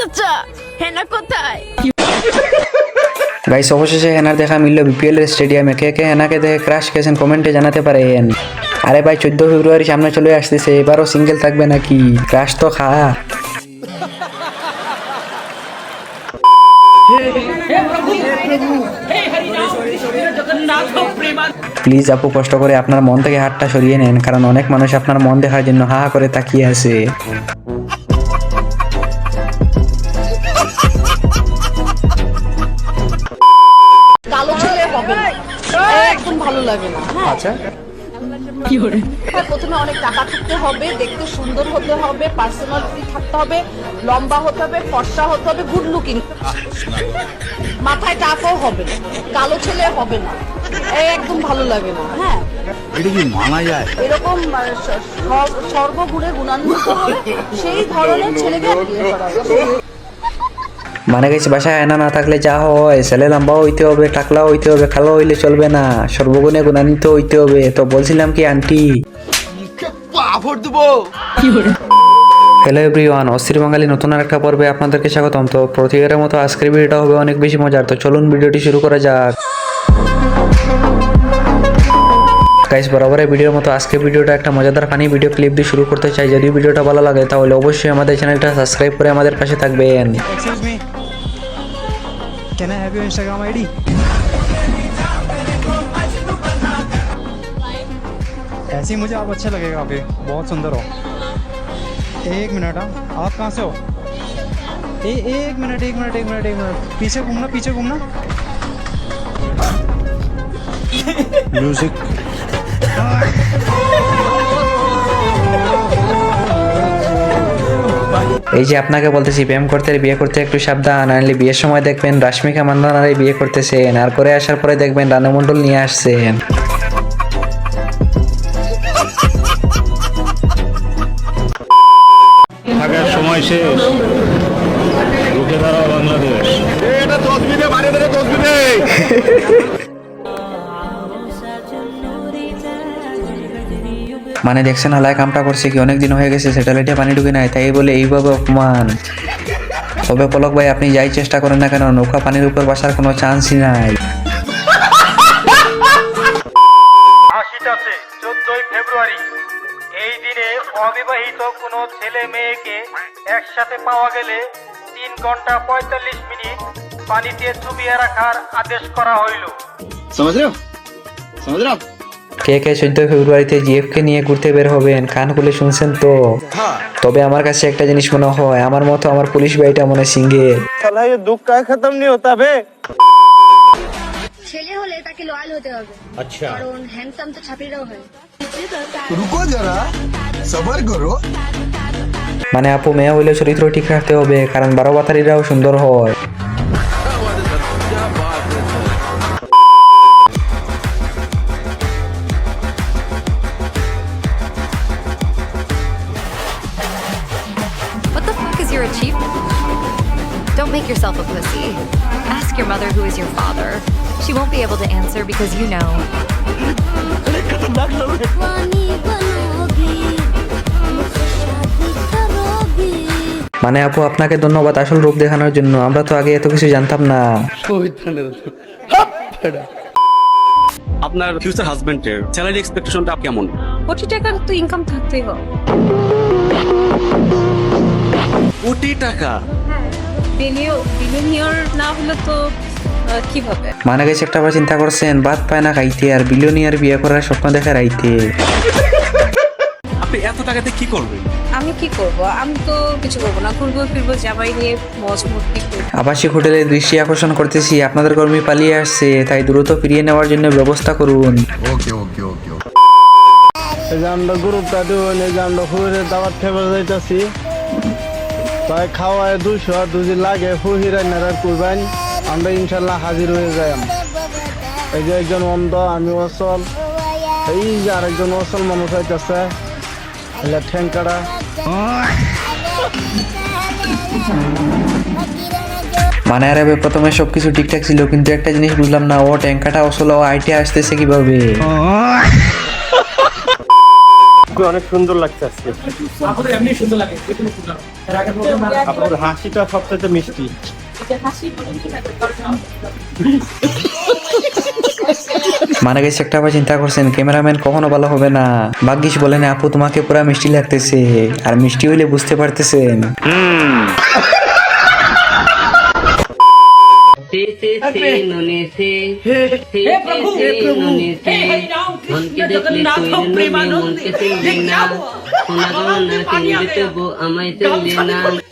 চাচা হেনা গাইস অবশেষে হেনার দেখা মিলল বিপিএল এর স্টেডিয়ামে। কে কে হেনাকে দেখে ক্রাশ খেয়েছেন কমেন্টে জানাতে পারেন আরে ভাই চোদ্দ ফেব্রুয়ারি সামনে চলে আসতেছে, এবারও সিঙ্গেল থাকবে নাকি? ক্রাশ তো খা। প্লিজ আপু, কষ্ট করে আপনার মন থেকে হাতটা সরিয়ে নেন, কারণ অনেক মানুষ আপনার মন দেখার জন্য হা হা করে তাকিয়ে আছে। ভালো লাগে না। হ্যাঁ। আচ্ছা। হ্যাঁ, প্রথমে অনেক টাকা থাকতে হবে দেখতে সুন্দর হতে হবে পার্সোনালিটি থাকতে হবে লম্বা হতে হবে ফর্সা হতে হবে গুড লুকিং মাথায় টাকাও হবে কালো ছেলে হবে না এই একদম ভালো লাগে না। হ্যাঁ। এটা কি মানা যায়? এরকম সর্বগুণে গুণান্বিত সেই ধরনের ছেলেকে বিয়ে করা। মানে গেছে বাসায় আয়না না থাকলে যা হয়। ছেলে লম্বাও হইতে হবে টাকলাও হইতে হবে খালো হইলে চলবে না। সর্বগুণে গুণান্বিত হইতে হবে। তো বলছিলাম কি আন্টি? হ্যালো এভরিওয়ান অস্থির বাঙালি নতুন আর একটা পর্বে আপনাদেরকে স্বাগতম। তো প্রতিবারের মতো আজকের ভিডিওটা হবে অনেক বেশি মজার। তো চলুন ভিডিওটি শুরু করা যাক। গাইস বরাবরের ভিডিওর মতো আজকের ভিডিওটা একটা মজাদার ফানি ভিডিও ক্লিপ দিয়ে শুরু করতে চাই। যদি ভিডিওটা ভালো লাগে তাহলে অবশ্যই আমাদের চ্যানেলটা সাবস্ক্রাইব করে আমাদের পাশে থাকবেন. Can I have your Instagram ID ऐसे मुझे आप अच्छा लगेगा अभी। बहुत सुंदर हो। एक मिनट हाँ। आप कहाँ से हो? ए, एक मिनट एक मिनट एक मिनट एक मिनट। पीछे घूमना पीछे घूमना। म्यूज़िक এই যে আপনাকে বলতেছি প্রেম করতে আর বিয়ে করতে একটু সাবধান। নাহলে বিয়ের সময় দেখবেন রাশ্মিকা মান্দানারে বিয়ে করতেছেন। আর করে আসার পরে দেখবেন রানুমণ্ডল নিয়ে আসছেন। থাকার সময় শেষ। দাঁড়াও বাংলাদেশ। এটা দশ মিনিটে বাড়ি বেড়ে দশ মিনিটে। মানে দেখছেন হালায় কামটা করছে কি? অনেক দিন হয়ে গেছে স্যাটেলাইটে পানি ঢুকে নাই তাই বলে এইভাবে অপমান। তবে পলক ভাই আপনি যাই চেষ্টা করেন না কেন নৌকা পানির উপর বসার কোনো চান্সই নাই। চোদ্দই ফেব্রুয়ারি। এই দিনে অবিবাহিত কোনো ছেলে মেয়েকে একসাথে পাওয়া গেলে তিন ঘণ্টা পঁয়তাল্লিশ মিনিট পানিতে চুবিয়ে রাখার আদেশ করা হইল। সমাজ সমাজ কে কে চোদ্দ ফেব্রুয়ারিতে জিএফকে নিয়ে ঘুরতে বের হবেন? কান খুলে শুনছেন তো? তবে আমার কাছে একটা জিনিস মনে হয় আমার মতো আমার পুলিশ ভাইটা মনে সিঙ্গেল। ছেলে হলে তাকে লয়াল হতে হবে। আচ্ছা। কারণ হ্যান্ডসাম তো ছাত্রীরাও হয়। রুকো যারা সবার করো। মানে আপু মেয়ে হইলে চরিত্র ঠিক রাখতে হবে কারণ বারো বাতারিরাও সুন্দর হয়। Achievement? Don't make yourself a pussy. Ask your mother who is your father. She won't be able to answer because you know. মানে আপু আপনাকে ধন্যবাদ আসল রূপ দেখানোর জন্য আমরা তো আগে এত কিছু জানতাম না আপনার ফিউচার হাজবেন্ডের স্যালারি এক্সপেকটেশনটা কেমন কোটি টাকার তো ইনকাম থাকতেই হবে কোটি টাকা। না হলে তো কীভাবে? মানে গেছে একটা বার চিন্তা করছেন বাদ পায় না খাইতে আর বিলিয়নিয়ার বিয়ে করার স্বপ্ন দেখা রাইতে। আপনি এত টাকাতে কি করবেন? আমি কি করব? আমি তো কিছু করব না ঘুরবো ফিরবো জামাই নিয়ে মজ আবাসিক হোটেলে দৃষ্টি আকর্ষণ করতেছি আপনাদের কর্মী পালিয়ে আসছে তাই দ্রুত ফিরিয়ে নেওয়ার জন্য ব্যবস্থা করুন। ওকে ওকে ওকে এই যে আমরা গ্রুপটা দেবেন এই যে আমরা ফুয়ের দাওয়াত যাইতাছি। তাই খাওয়ায় দুশো আর দুজি লাগে ফুহিরা নেড়ার করবেন। আমরা ইনশাল্লাহ হাজির হয়ে যাই এই যে একজন অন্ধ, আমি অসল এই যে আরেকজন অসল মানুষ আইতাছে। এলা ঠ্যাংকাটা মানে আর প্রথমে সবকিছু ঠিকঠাক ছিল, কিন্তু একটা জিনিস বুঝলাম না, ও ট্যাঙ্কাটা আসলে ও আইটে আসতেছে কীভাবে? আপুকে অনেক সুন্দর লাগছে আজকে। আপনাদের এমনি সুন্দর লাগে আপনার হাসিটা সবচেয়ে মিষ্টি। মানে গেছে একটা আবার চিন্তা করছেন ক্যামেরাম্যান কখনো ভালো হবে না। ভাগ্যিস বলেন আপু তোমাকে পুরা মিষ্টি লাগতেছে আর মিষ্টি হইলে বুঝতে পারতেছেন।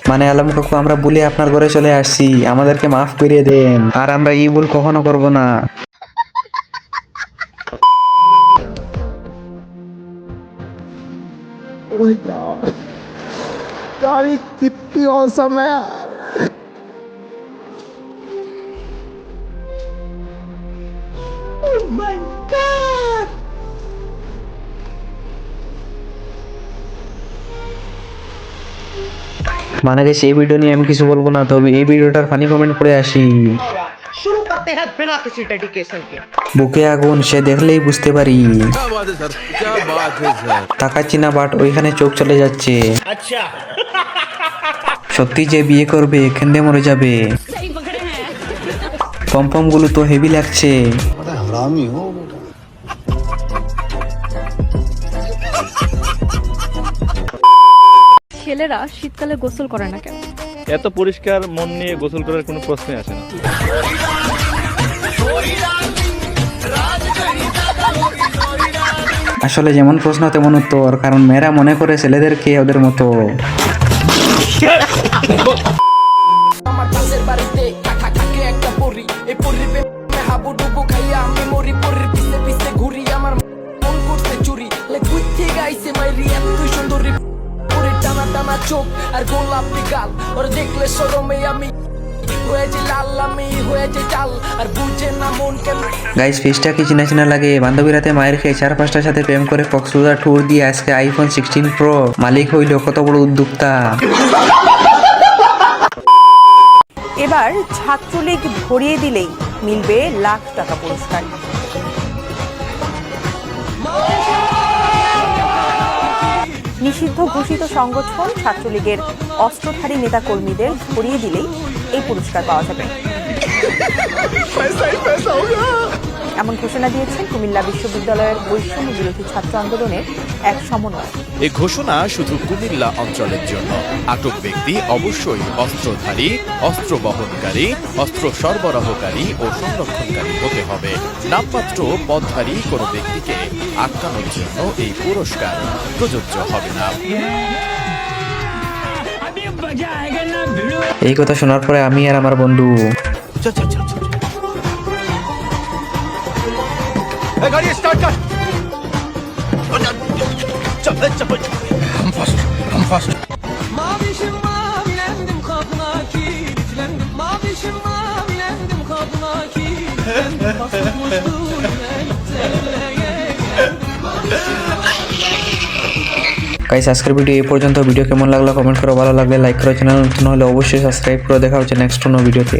মানে আলম কাকু আমরা বলে আপনার ঘরে চলে আসছি। আমাদেরকে মাফ করিয়ে দেন। আর আমরা এই ভুল কখনো করব না। गाड़ी My god! মানে গেছে এই ভিডিও নিয়ে আমি কিছু বলব না তবে এই ভিডিওটার ফানি কমেন্ট করে আসি। শুরু করতে হ্যাঁ বিনা কিছু ডেডিকেশন কে। বুকে আগুন সে দেখলেই বুঝতে পারি। তাকাচ্ছি না বাট ওইখানে চোখ চলে যাচ্ছে। আচ্ছা। সত্যি যে বিয়ে করবে খেন্দে মরে যাবে। হ্যাঁ। পম্পমগুলো তো হেভি লাগছে। हरामी हो बेटा ছেলেরা শীতকালে গোসল করে না কেন এত পরিষ্কার মন নিয়ে গোসল করার কোনো প্রশ্নই আসে না আসলে যেমন প্রশ্ন তেমন উত্তর কারণ মেয়েরা মনে করে ছেলেদেরকে ওদের মতো গাইস ফেসটা কি চিনা চিনা লাগে? বান্ধবী রাতে মায়ের খেয়ে চার পাঁচটার সাথে প্রেম করে কক্সবাজার ট্যুর দিয়ে আজকে আইফোন সিক্সটিন প্রো মালিক হইল কত বড় উদ্যোক্তা। এবার ছাত্রলীগ ভরিয়ে দিলেই মিলবে লাখ টাকা পুরস্কার। নিষিদ্ধ ঘোষিত সংগঠন ছাত্রলীগের অস্ত্রধারী নেতাকর্মীদের ধরিয়ে দিলেই এই পুরস্কার পাওয়া যাবে। এমন ঘোষণা দিয়েছেন কুমিল্লা বিশ্ববিদ্যালয়ের বৈষম্য বিরোধী ছাত্র আন্দোলনের এক সমন্বয় এ ঘোষণা শুধু কুমিল্লা অঞ্চলের জন্য। আটক ব্যক্তি অবশ্যই অস্ত্রধারী, অস্ত্র বহনকারী, অস্ত্র সরবরাহকারী ও সংরক্ষণকারী হতে হবে। নামমাত্র পদধারী কোনো ব্যক্তিকে আটকানোর জন্য এই পুরস্কার প্রযোজ্য হবে না এই কথা শোনার পরে আমি আর আমার বন্ধু গাড়ি গাইস আজকের ভিডিও এই পর্যন্ত। ভিডিও কেমন লাগল? কমেন্ট করো। ভালো লাগলে লাইক করো। চ্যানেল নতুন হলে অবশ্যই সাবস্ক্রাইব করে দেখা হচ্ছে নেক্সট কোনো ভিডিওতে